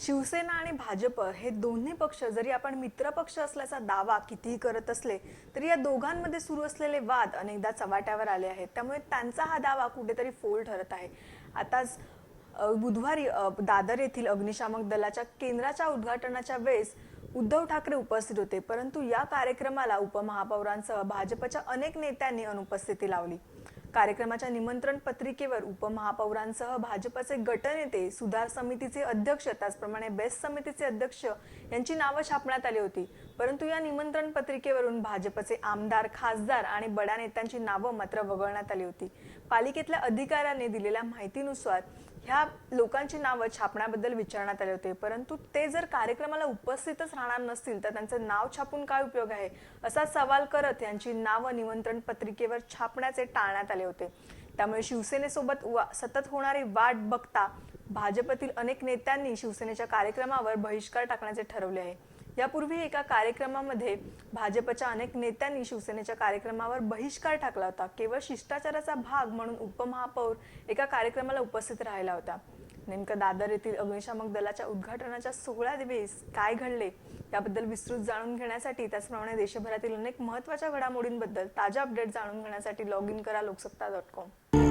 शिवसेना आणि भाजप हे दोन्ही पक्ष जरी आपण मित्रपक्ष असल्याचा दावा कितीही करत असले तरी या दोघांमध्ये सुरू असलेले वाद अनेकदा चव्हाट्यावर आले आहेत. त्यामुळे त्यांचा हा दावा कुठेतरी फोल ठरत आहे. आताच बुधवारी दादर येथील अग्निशामक दलाच्या केंद्राच्या उद्घाटनाच्या वेळेस उद्धव ठाकरे उपस्थित होते. परंतु या कार्यक्रमाला उपमहापौरांसह भाजपच्या अनेक नेत्यांनी अनुपस्थिती लावली. कार्यक्रमाच्या निमंत्रण पत्रिकेवर उपमहापौरांसह भाजपचे गटनेते सुधार समितीचे अध्यक्ष त्याचप्रमाणे बेस्ट समितीचे अध्यक्ष यांची नावं छापण्यात आली होती. परंतु या निमंत्रण पत्रिकेवरून भाजपचे आमदार खासदार आणि बड्या नेत्यांची नावं मात्र वगळण्यात आली होती. पालिकेतल्या अधिकाऱ्यांनी दिलेल्या माहितीनुसार ह्या लोकांची नावं छापण्याबद्दल विचारण्यात आले होते. परंतु ते जर कार्यक्रमाला उपस्थितच राहणार नसतील तर त्यांचं नाव छापून काय उपयोग आहे? असा सवाल करत यांची नावं निमंत्रण पत्रिकेवर छापण्याचे टाळण्यात आले होते. त्यामुळे शिवसेनेसोबत वा- सतत होणारी वाट बघता भाजपतील अनेक नेत्यांनी शिवसेनेच्या कार्यक्रमावर बहिष्कार टाकण्याचे ठरवले आहे. यापूर्वी एका कार्यक्रमामध्ये भाजपच्या अनेक नेत्यांनी शिवसेनेच्या कार्यक्रमावर बहिष्कार टाकला होता. केवळ शिष्टाचाराचा भाग म्हणून उपमहापौर एका कार्यक्रमाला उपस्थित राहिला होता. नेमकं दादर येथील अग्निशामक दलाच्या उद्घाटनाच्या सोहळ्या दिवस काय घडले याबद्दल विस्तृत जाणून घेण्यासाठी त्याचप्रमाणे देशभरातील अनेक महत्त्वाच्या घडामोडींबद्दल ताज्या अपडेट जाणून घेण्यासाठी लॉग इन करा लोकसत्ता डॉट कॉम